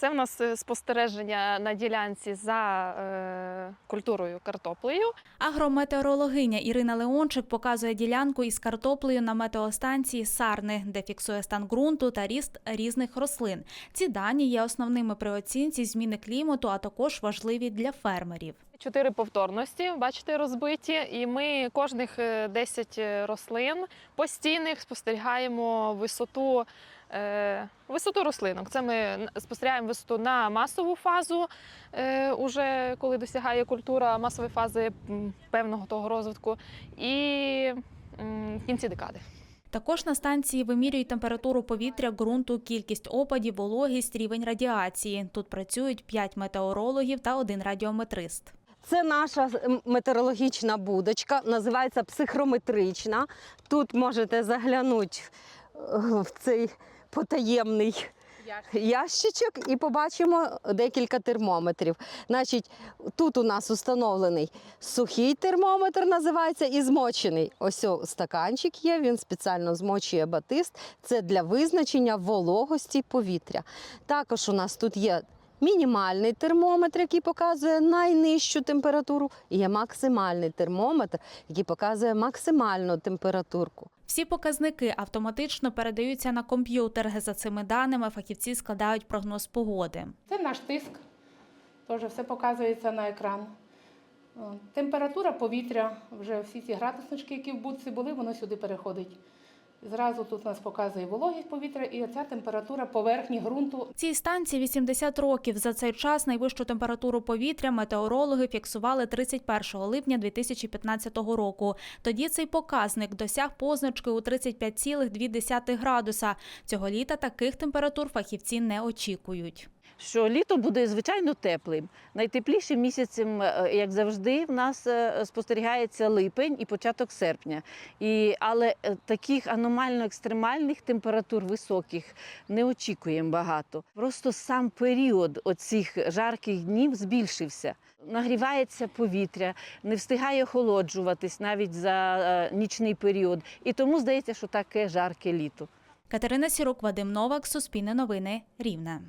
Це в нас е, спостереження на ділянці за е, культурою картоплею. Агрометеорологиня Ірина Леончик показує ділянку із картоплею на метеостанції Сарни, де фіксує стан ґрунту та ріст різних рослин. Ці дані є основними при оцінці зміни клімату, а також важливі для фермерів. Чотири повторності, бачите, розбиті, і ми кожних е, 10 рослин постійних спостерігаємо висоту, е, висоту рослинок. Це ми спостерігаємо висоту на масову фазу, е, уже коли досягає культура масової фази певного того розвитку, і в кінці декади. Також на станції вимірюють температуру повітря, ґрунту, кількість опадів, вологість, рівень радіації. Тут працюють 5 метеорологів та один радіометрист. Це наша метеорологічна будочка, називається психрометрична. Тут можете заглянути е, в цей потаємний ящичок і побачимо декілька термометрів. Значить, тут у нас установлений сухий термометр, називається, і змочений. Ось о, стаканчик є, він спеціально змочує батист. Це для визначення вологості повітря. Також у нас тут є мінімальний термометр, який показує найнижчу температуру, і є максимальний термометр, який показує максимальну температурку. Всі показники автоматично передаються на комп'ютер. За цими даними фахівці складають прогноз погоди. Це наш тиск, теж все показується на екран. Температура повітря, вже всі ці градуснички, які в будці були, воно сюди переходить. Зразу тут нас показує вологість повітря і оця температура поверхні ґрунту. Цій станції 80 років. За цей час найвищу температуру повітря метеорологи фіксували 31 липня 2015 року. Тоді цей показник досяг позначки у 35,2 градуса. Цього літа таких температур фахівці не очікують. Що літо буде звичайно теплим. Найтеплішим місяцем, е, як завжди, в нас е, спостерігається липень і початок серпня. І, але е, таких аномально екстремальних температур високих не очікуємо багато. Просто сам період оцих жарких днів збільшився. Нагрівається повітря, не встигає охолоджуватись навіть за е, нічний період. І тому здається, що таке жарке літо. Катерина Сірук, Вадим Новак, Суспільне новини, Рівне.